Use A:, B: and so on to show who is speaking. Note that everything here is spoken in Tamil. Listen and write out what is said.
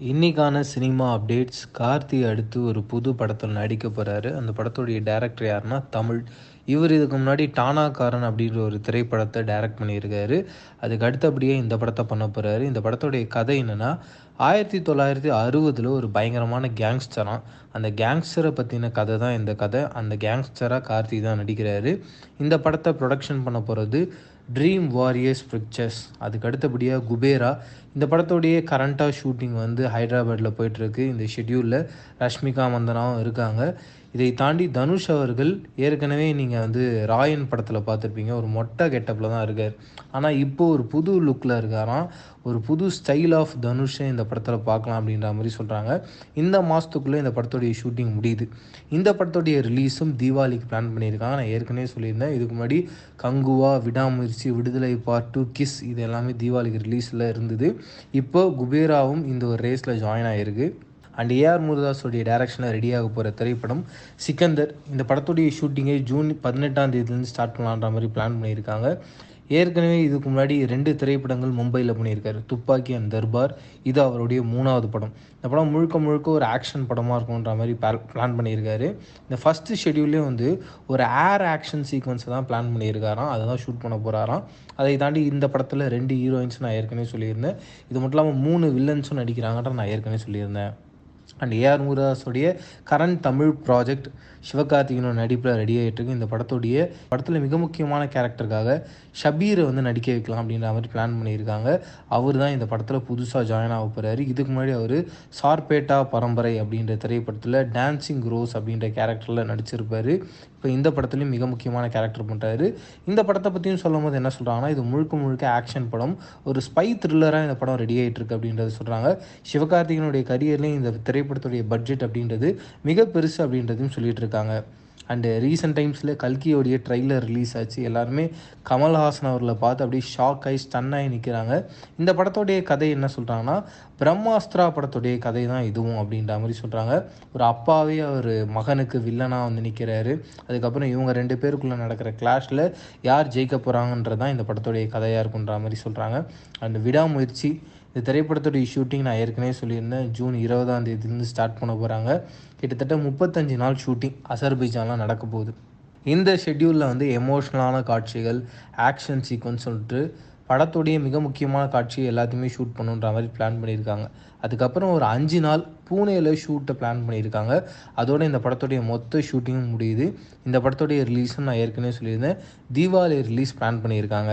A: இன்னைக்கான சினிமா அப்டேட்ஸ் கார்த்தி அடுத்து ஒரு புது படத்தில் நடிக்க போகிறாரு அந்த படத்துடைய டேரக்டர் யாருன்னா தமிழ் இவர் இதுக்கு முன்னாடி டானாக்காரன் அப்படின்ற ஒரு திரைப்படத்தை டைரக்ட் பண்ணியிருக்காரு. அதுக்கு அடுத்தபடியே இந்த படத்தை பண்ண போகிறாரு இந்த படத்துடைய கதை என்னென்னா ஆயிரத்தி தொள்ளாயிரத்தி அறுபதில் ஒரு பயங்கரமான கேங்ஸ்டரான் அந்த கேங்ஸ்டரை பற்றின கதை தான் இந்த கதை. அந்த கேங்ஸ்டராக கார்த்தி தான் நடிக்கிறாரு. இந்த படத்தை ப்ரொடக்ஷன் பண்ண போகிறது ட்ரீம் வாரியர்ஸ் பிக்சர்ஸ் அதுக்கு அடுத்தபடியாக குபேரா. இந்த படத்தோடைய கரண்ட்டாக ஷூட்டிங் வந்து ஹைதராபாத்தில் போயிட்டுருக்கு இந்த ஷெட்யூலில் ரஷ்மிகா மந்தனாவும் இருக்காங்க. இதை தாண்டி தனுஷ் அவர்கள் ஏற்கனவே நீங்கள் வந்து ராயன் படத்தில் பார்த்துருப்பீங்க. ஒரு மொட்டை கெட்டப்பில் தான் இருக்கார். ஆனால் இப்போது ஒரு புது லுக்கில் இருக்காராம் ஒரு புது ஸ்டைல் ஆஃப் தனுஷை இந்த படத்தில் பார்க்கலாம் அப்படின்ற மாதிரி சொல்கிறாங்க இந்த மாதத்துக்குள்ளே இந்த படத்துடைய ஷூட்டிங் முடியுது. இந்த படத்துடைய ரிலீஸும் தீபாவளிக்கு பிளான் பண்ணியிருக்காங்க. நான் ஏற்கனவே சொல்லியிருந்தேன். இதுக்கு முன்னாடி கங்குவா விடாமுயற்சி விடுதலை பார்ட் டூ கிஸ் இது எல்லாமே தீபாவளிக்கு ரிலீஸில் இருந்தது. இப்போ குபேராவும் இந்த ஒரு ரேஸில் ஜாயின் ஆகிருக்கு அண்ட் ஏஆர் முருதாஸோடைய டேரக்ஷனில் ரெடியாக போகிற திரைப்படம் சிக்கந்தர். இந்த படத்துடைய ஷூட்டிங்கை ஜூன் பதினெட்டாம் தேதியிலேருந்து ஸ்டார்ட் பண்ணலான்ற மாதிரி பிளான் பண்ணியிருக்காங்க. ஏற்கனவே இதுக்கு முன்னாடி ரெண்டு திரைப்படங்கள் மும்பையில் பண்ணியிருக்காரு. துப்பாக்கி அண்ட் தர்பார். இது அவருடைய மூணாவது படம். இந்த படம் முழுக்க முழுக்க ஒரு ஆக்ஷன் படமாக இருக்கும்ன்ற மாதிரி பிளான் பண்ணியிருக்காரு. இந்த ஃபஸ்ட்டு ஷெடியூல்லே வந்து ஒரு ஏர் ஆக்ஷன் சீக்வன்ஸை தான் பிளான் பண்ணியிருக்காராம். அதை தான் ஷூட் பண்ண போகிறாராம் அதை தாண்டி இந்த படத்தில் ரெண்டு ஹீரோயின்ஸ் நான் ஏற்கனவே சொல்லியிருந்தேன். இது மட்டும் இல்லாமல் மூணு வில்லன்ஸும் நடிக்கிறாங்கன்ற நான் ஏற்கனவே சொல்லியிருந்தேன். அண்ட் ஏஆர் முருதாஸோடைய கரண்ட் தமிழ் ப்ராஜெக்ட் சிவகார்த்திகனோட நடிப்பில் ரெடி ஆகிட்டுருக்கு இந்த படத்துடைய படத்தில் மிக முக்கியமான கேரக்டருக்காக ஷபீரை வந்து நடிக்க வைக்கலாம் அப்படின்ற மாதிரி பிளான் பண்ணியிருக்காங்க. அவர் தான் இந்த படத்தில் புதுசாக ஜாயின் ஆக போகிறாரு இதுக்கு முன்னாடி அவர் சார்பேட்டா பரம்பரை அப்படின்ற திரைப்படத்தில் டான்சிங் ரோஸ் அப்படின்ற கேரக்டரில் நடிச்சிருப்பார். இப்போ இந்த படத்துலையும் மிக முக்கியமான கேரக்டர் பண்ணுறாரு இந்த படத்தை பற்றியும் சொல்லும் போது என்ன சொல்கிறாங்கன்னா இது முழுக்க முழுக்க ஆக்ஷன் படம். ஒரு ஸ்பை த்ரில்லராக இந்த படம் ரெடி ஆகிட்டு இருக்கு அப்படின்றத சொல்கிறாங்க சிவகார்த்திகனுடைய கரியர்லேயும் இந்த திரைப்படத்துடைய பட்ஜெட் அப்படின்றது மிக பெருசு அப்படின்றதையும் சொல்லிட்டு இருக்காங்க. அண்டு ரீசெண்ட் டைம்ஸில் கல்கியோடைய ட்ரெய்லர் ரிலீஸ் ஆச்சு. எல்லாருமே கமல்ஹாசன் அவர்களை பார்த்து அப்படியே ஷாக் ஆகி ஸ்டன் ஆகி நிற்கிறாங்க இந்த படத்தோடைய கதை என்ன சொல்கிறாங்கன்னா பிரம்மாஸ்திரா படத்துடைய கதை தான் இதுவும் அப்படின்ற மாதிரி சொல்கிறாங்க ஒரு அப்பாவே அவர் மகனுக்கு வில்லனாக வந்து நிற்கிறாரு அதுக்கப்புறம் இவங்க ரெண்டு பேருக்குள்ளே நடக்கிற கிளாஷில் யார் ஜெயிக்க போகிறாங்கன்றது தான் இந்த படத்துடைய கதையாக இருக்குன்ற மாதிரி சொல்கிறாங்க அண்ட் விடாமுயற்சி இந்த திரைப்படத்துடைய ஷூட்டிங் நான் ஏற்கனவே சொல்லியிருந்தேன். ஜூன் இருபதாம் தேதியிலேருந்து ஸ்டார்ட் பண்ண போகிறாங்க கிட்டத்தட்ட முப்பத்தஞ்சு நாள் ஷூட்டிங் அசர்பைஜான்லாம் நடக்க போகுது. இந்த ஷெட்யூலில் வந்து எமோஷ்னலான காட்சிகள் ஆக்ஷன் சீக்வன்ஸ் சொல்லிட்டு படத்துடைய மிக முக்கியமான காட்சி எல்லாத்தையுமே ஷூட் பண்ணுன்ற மாதிரி பிளான் பண்ணியிருக்காங்க. அதுக்கப்புறம் ஒரு அஞ்சு நாள் பூனேயில் ஷூட்டை பிளான் பண்ணியிருக்காங்க. அதோட இந்த படத்துடைய மொத்த ஷூட்டிங்கும் முடியுது. இந்த படத்துடைய ரிலீஸும் நான் ஏற்கனவே சொல்லியிருந்தேன். தீபாவளி ரிலீஸ் பிளான் பண்ணியிருக்காங்க.